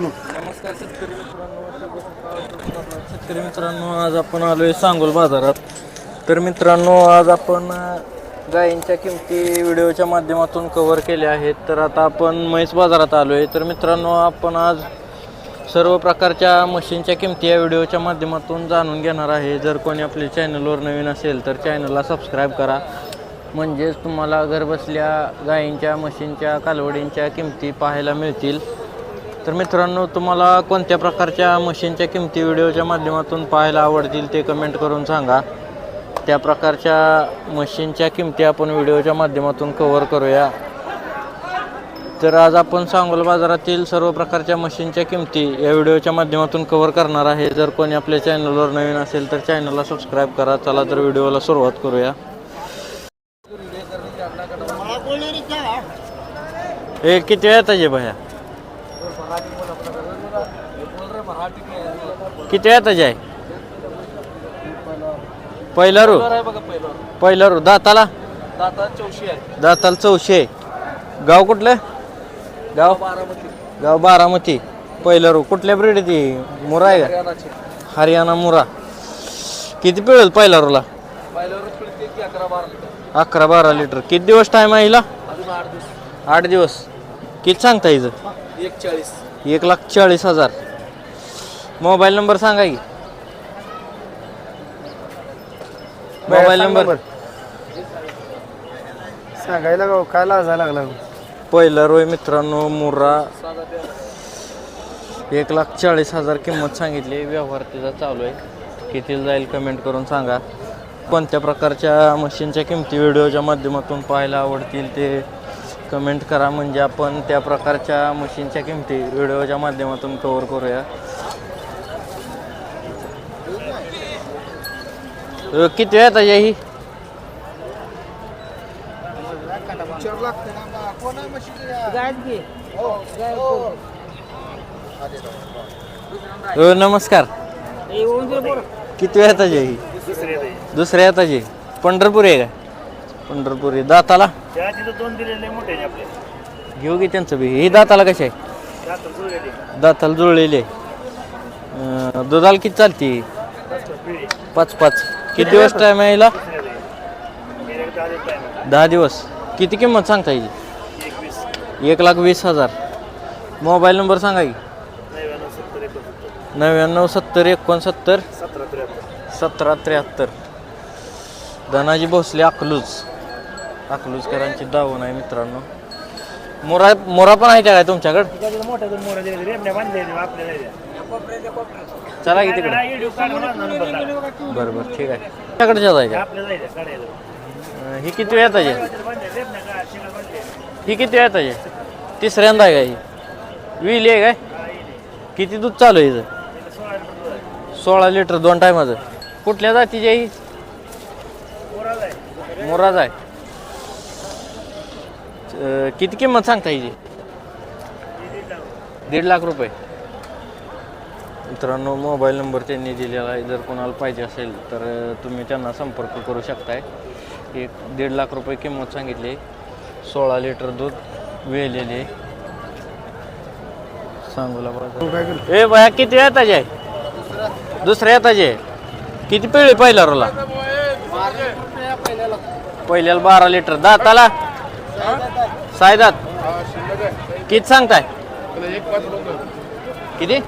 नमस्कार शेतकरी मित्रांनो शेतकरी मित्रांनो आज आपण आलोय सांगोल बाजारात. तर मित्रांनो आज आपण गायींच्या किमती व्हिडिओच्या माध्यमातून कव्हर केल्या आहेत. तर आता आपण म्हैस बाजारात आलोय. तर मित्रांनो आपण आज सर्व प्रकारच्या मशीनच्या किमती या व्हिडिओच्या माध्यमातून जाणून घेणार आहे. जर कोणी आपल्या चॅनलवर नवीन असेल तर चॅनलला सबस्क्राईब करा. म्हणजेच तुम्हाला घरबसल्या गायींच्या मशीनच्या कालवडींच्या किमती पाहायला मिळतील. तर मित्रांनो तुम्हाला कोणत्या प्रकारच्या मशीनच्या किमती व्हिडिओच्या माध्यमातून पाहायला आवडतील ते कमेंट करून सांगा. त्या प्रकारच्या मशीनच्या किमती आपण व्हिडिओच्या माध्यमातून कव्हर करूया. तर आज आपण सांगोल बाजारातील सर्व प्रकारच्या मशीनच्या किमती या व्हिडिओच्या माध्यमातून कव्हर करणार आहे. जर कोणी आपल्या चॅनलवर नवीन असेल तर चॅनलला सबस्क्राईब करा. चला तर व्हिडिओला सुरुवात करूया. हे किती वेळ येताचे भया? किती वेळ येताचे आहे पहिला रू पहिला रू दाताला? दाताला चौशे. आहे. गाव कुठलं? गाव? गाव बारामती. पहिलं रू कुठल्या ब्रीड आहे ती? मुरा आहे का? हरियाणा मुरा. किती पिळेल पहिला रूला अकरा बारा लिटर. किती दिवस टाइम आहे हिला? आठ दिवस. किती सांगता हिचं? एक चाळीस. एक लाख चाळीस हजार. मोबाईल नंबर सांगा की. Mobile number. सांगायला गाव काय लाजायला लागला गाव? पहिला रोय मित्रांनो मुर्रा. एक लाख चाळीस हजार किंमत सांगितली. व्यवहार तिचा चालू आहे. किती जाईल कमेंट करून सांगा. कोणत्या प्रकारच्या मशीनच्या किमती व्हिडिओच्या माध्यमातून पाहायला आवडतील ते कमेंट करा. म्हणजे आपण त्या प्रकारच्या मशीनच्या किमती व्हिडिओच्या माध्यमातून कव्हर करूया. किती वेळ येतात ही अ, नमस्कार. किती वेळ येतात ही दुसऱ्या येताची पंढरपूर आहे का? पंढरपूर आहे. दाताला? दोन दिलेले मोठे आहे आपले घेऊ की त्यांचं बी. ही दाताला कशी आहे? दाताला जुळलेले. दाताला जुळलेली आहे. अं, दुधाला किती चालते? पाच पाच. किती दिवस टाईम आहे हिला. दहा दिवस. किती किंमत सांगता येईल? एक लाख वीस हजार. मोबाईल नंबर सांगा की. नव्याण्णव सत्तर एकोणसत्तर. सतरा त्र्याहत्तर. धनाजी भोसले अकलूज. अकलूजकरांची दावण आहे मित्रांनो. मोरा मोरा पण आहे त्या काय तुमच्याकडे? चला की तिकडे. बरं बरं ठीक आहे. त्याकडे जायचं ही किती वेळ आहे? ही किती वेळ आहे? तिसऱ्यांदा आहे का ही? विल आहे काय? किती दूध चालू आहे हिचं सोळा लिटर दोन टायमाचं. कुठल्या जातीची आहे ही? आहे. किती किंमत सांगता हिची दीड लाख रुपये. मित्रांनो मोबाईल नंबर त्यांनी दिलेला आहे. जर कोणाला पाहिजे असेल तर तुम्ही त्यांना संपर्क करू शकताय. एक दीड लाख रुपये किंमत सांगितली. सोळा लिटर दूध वेलेले. सांगूला बाजार ए बाया किती येताचे आहे दुसऱ्या येताचे आहे किती पिळी पहिला रोला? पहिल्याला बारा लिटर. दाताला? सायदात किती सांगताय? किती?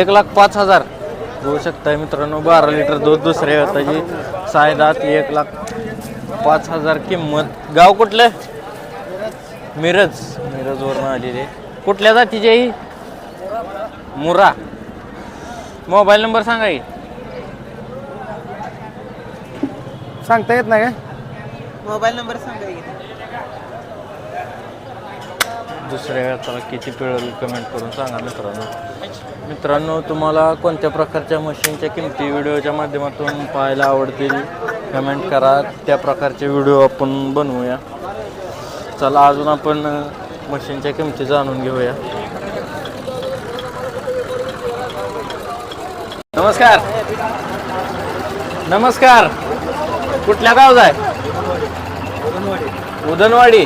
एक लाख पाच हजार. होऊ शकताय मित्रांनो बारा लिटर दूध दुसऱ्या व्यताची सायदात एक लाख पाच हजार किंमत. गाव कुठलं? मिरज. मिरजवरून आलेले कुठल्या जातीची ही? मुरा. मोबाईल नंबर सांगा की. सांगता येत नाही काय? मोबाईल नंबर सांगा की. दुसऱ्या वेळाला किती पिळेल कमेंट करून सांगा मित्रांनो. मित्रांनो तुम्हाला कोणत्या प्रकारच्या मशीनच्या किमती व्हिडिओच्या माध्यमातून पाहायला आवडतील? कमेंट करा. त्या प्रकारचे व्हिडिओ आपण बनवूया. चला अजून आपण मशीनच्या किमती जाणून घेऊया. नमस्कार. नमस्कार. कुठल्या गावचा आहे? उदनवाडी.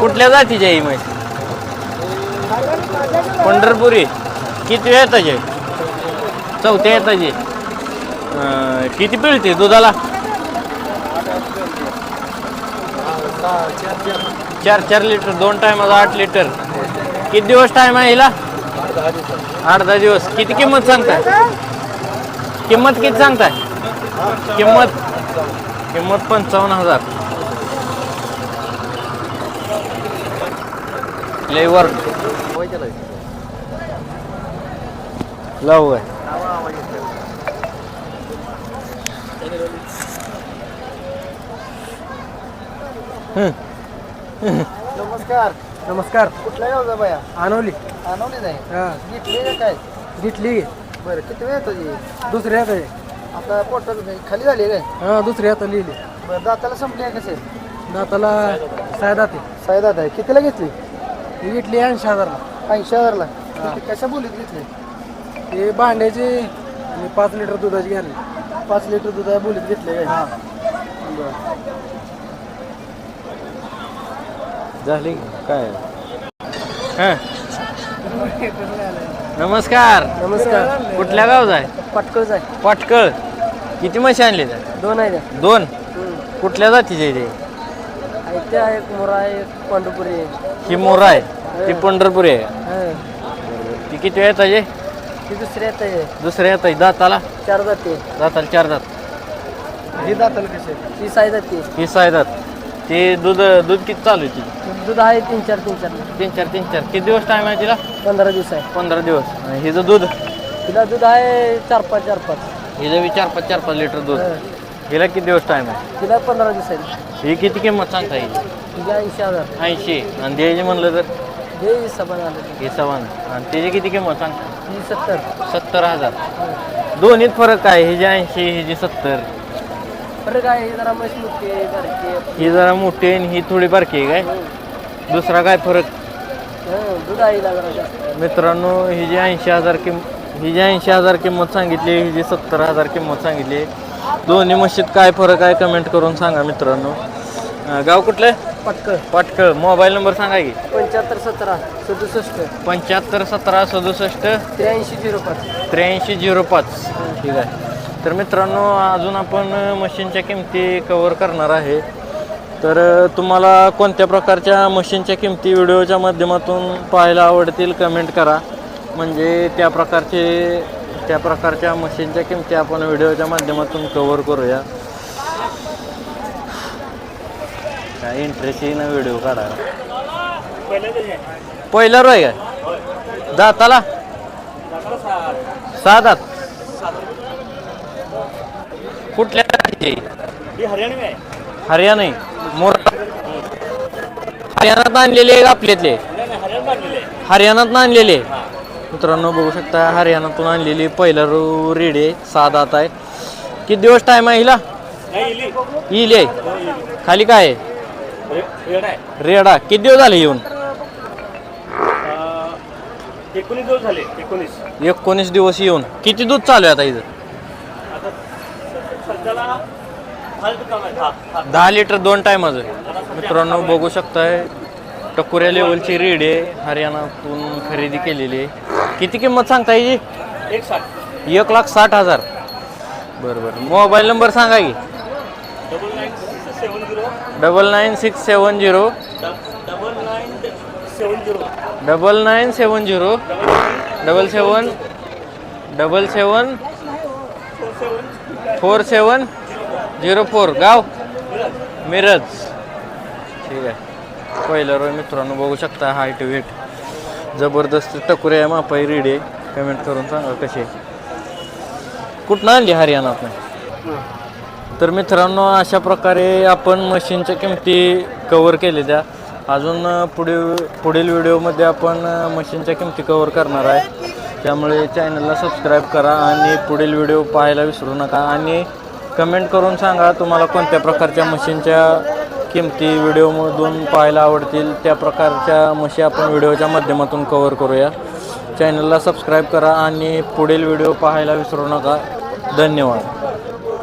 कुठल्या जातीची आहे ही म्हैस पंढरपुरी. किती वेळ त्याचे चौथ्या येताची. किती पिळते दुधाला? चार चार लिटर दोन टायमाचा आठ लिटर. किती दिवस टाईम आहे हिला? आठ दहा दिवस. किती किंमत सांगताय? किंमत किती सांगताय? किंमत? किंमत पंचावन्न हजार. लेवर लावू आहे नमस्कार। नमस्कार। बाया आणवली नाही? हा। घेतली का काय? घेतली बरं किती वेळ येतो दुसरी हात आहे आपला पोटात खाली झाली काय? हा दुसरी हात लिहिली बरं दाताला संपली आहे कसे दाताला साय दाते साई दात आहे कितीला घेतली? घेतली ऐंशी हजारला ऐंशी हजारला किती- कशा बोलीत घेतली? हे भांड्याची आणि पाच लिटर दुधाची घ्यायला. पाच लिटर दूध आहे बोलीत घेतले काय? बरं. झाली काय? हं. नमस्कार. नमस्कार. कुठल्या गावचा आहे? पटकळच आहे. पाटकळ. किती म्हशी आणले त्या दोन आहे दोन? कुठल्या जातीचे ते? त्या ते आहे एक मोरा आहे एक पांडुपुरी आहे. ही मोरा आहे. ती पंढरपुरी आहे. हा. ती किती वेळ येताचे ती दुसरी हात आहे. दुसऱ्या येताचे दाताला? चार जाते दाताला चार दात हे दाताला कसे ती साय जाते ही सहा दात ते दूध दूध किती चालू आहे तिची? दूध आहे तीन चार तीन चार. तीन चार तीन चार. किती दिवस टाइम आहे तिला? पंधरा दिवस आहे. पंधरा दिवस. आणि हिचं दूध? तिला दूध आहे चार पाच चार पाच. हिचं बी चार पाच चार पाच लिटर दूध. हा. हिला किती दिवस टाइम आहे? तिला पंधरा दिवस आहे. ही किती किंमत सांगता येईल? ऐंशी हजार. ऐंशी. आणि द्यायची म्हणलं तर? आलं हे सवान आणि त्याची किती किंमत सांग. ही सत्तर. सत्तर हजार. दोन्हीत फरक आहे ही जी ऐंशी ही जी सत्तर. बरं काय हे जरा मस्त मोठी आहे, बारकी आहे. ही जरा मोठी आहे आणि ही थोडी बारकी आहे काय? दुसरा काय फरक? हं, दूध आहे हिला जरा जास्त. मित्रांनो ही जी ऐंशी हजार किंम ही जी ऐंशी हजार किंमत सांगितली ही जी सत्तर हजार किंमत सांगितली दोन्ही मशीद काय फरक आहे? कमेंट करून सांगा मित्रांनो. अं, गाव कुठलं? पटकळ. पाटकळ. मोबाईल नंबर सांगा की. पंच्याहत्तर सतरा सदुसष्ट. पंच्याहत्तर सतरा सदुसष्ट त्र्याऐंशी झिरो पाच. त्र्याऐंशी झिरो पाच. ठीक आहे. तर मित्रांनो अजून आपण मशीनच्या किमती कवर करणार आहे. तर तुम्हाला कोणत्या प्रकारच्या मशीनच्या किमती व्हिडिओच्या माध्यमातून पाहायला आवडतील कमेंट करा. म्हणजे त्या प्रकारचे त्या प्रकारच्या मशीनच्या किमती आपण व्हिडिओच्या माध्यमातून कवर करूया. काय इंटरेस्ट ना व्हिडिओ काढायला पहिला रोय काय? दाताला? सहा दात कुठल्या? ही हरियाणा मोर हरियाणात आणलेले आहे का आपल्यातले? हरियाणात आणलेले मित्रांनो बघू शकता हरियाणातून आणलेली पहिला रो रेडी आहे. सहा दात आहे. किती दिवस टाइम आहे हिला? नाही इली. येईल आहे. खाली काय आहे? रेड आहे. रेडा किती दिवस झाले येऊन? अं, एकोणीस दिवस झाले एकोणीस. एकोणीस दिवस येऊन. किती दूध चालू आहे आता इथं? आता सध्याला दहा लिटर आहे. दहा दोन टायमाचं मित्रांनो बघू शकताय टकोऱ्या लेवलची रेड आहे. हरियाणातून खरेदी केलेली आहे. किती किंमत सांगता याची एक साठ. एक लाख साठ हजार. बरं बरं. मोबाईल नंबर सांगा की. Double nine six seven zero. Double nine seven zero. Double nine seven. Zero double seven. Double seven four seven. Zero four. गाव. मिरज. ठीक आहे. पहिलं रोय मित्रांनो बघू शकता हाईट वेट जबरदस्त टकुरे आहे मापाई रेडी आहे. पेमेंट करून सांगा कसे कुठनं आणली हरियाणात नाही तर मित्रांनो अशा प्रकारे आपण मशीनच्या किमती कवर केलेल्या. अजून पुढील पुढील व्हिडिओमध्ये आपण मशीनच्या किमती कवर करणार आहे. त्यामुळे चॅनलला सबस्क्राईब करा आणि पुढील व्हिडिओ पाहायला विसरू नका. आणि कमेंट करून सांगा तुम्हाला कोणत्या प्रकारच्या मशीनच्या किमती व्हिडिओमधून पाहायला आवडतील. त्या प्रकारच्या मशी आपण व्हिडिओच्या माध्यमातून कवर करूया. चॅनलला सबस्क्राईब करा आणि पुढील व्हिडिओ पाहायला विसरू नका. धन्यवाद.